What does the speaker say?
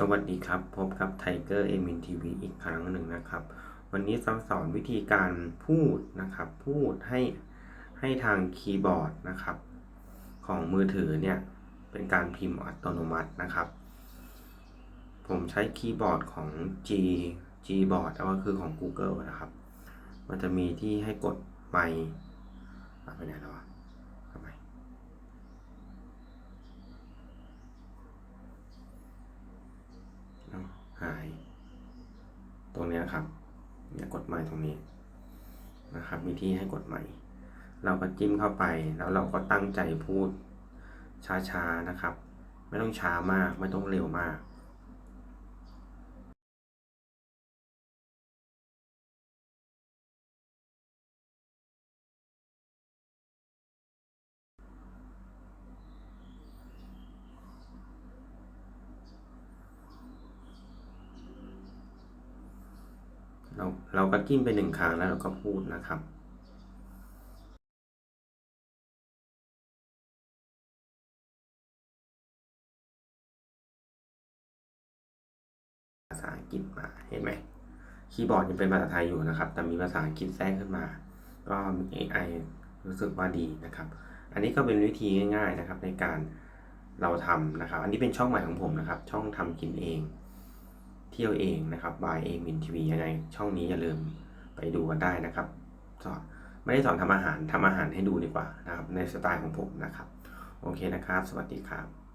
สวัสดีครับ พบกับ Tiger e m i n TV อีกครั้งหนึ่งนะครับ วันนี้จะสอนวิธีการพูดนะครับ พูดให้ให้ทางคีย์บอร์ดนะครับ ของมือถือเนี่ย เป็นการพิมพ์อัตโนมัตินะครับ ผมใช้คีย์บอร์ดของ G Gboard ก็คือของ Google นะครับ มันจะมีที่ให้กดไมค์อ่ไปไหนแล้ววะทำไม เอา หาย ตรงนี้ครับเนี่ยกดใหม่ตรงนี้นะครับ มีที่ให้กดใหม่ เราก็จิ้มเข้าไปแล้วเราก็ตั้งใจพูดช้าๆนะครับ ไม่ต้องช้ามากไม่ต้องเร็วมาก เราเราก็จิ้มไปหนึ่งครั้งแล้วเราก็พูดนะครับภาษาอังกฤษมาเห็นไหมคีย์บอร์ดยังเป็นภาษาไทยอยู่นะครับ แต่มีภาษาอังกฤษแทรกขึ้นมา ก็มี AI รู้สึกว่าดีนะครับ อันนี้ก็เป็นวิธีง่าย ๆนะครับ ในการเราทำนะครับ อันนี้เป็นช่องใหม่ของผมนะครับ ช่องทำกินเอง เที่ยวเองนะครับ by a m i n TV ยังไงช่องนี้อย่าลืมไปดูกันได้นะครับสอนไม่ได้สอนทำอาหารทำอาหารให้ดูดีกว่านะครับในสไตล์ของผมนะครับ โอเคนะครับ สวัสดีครับ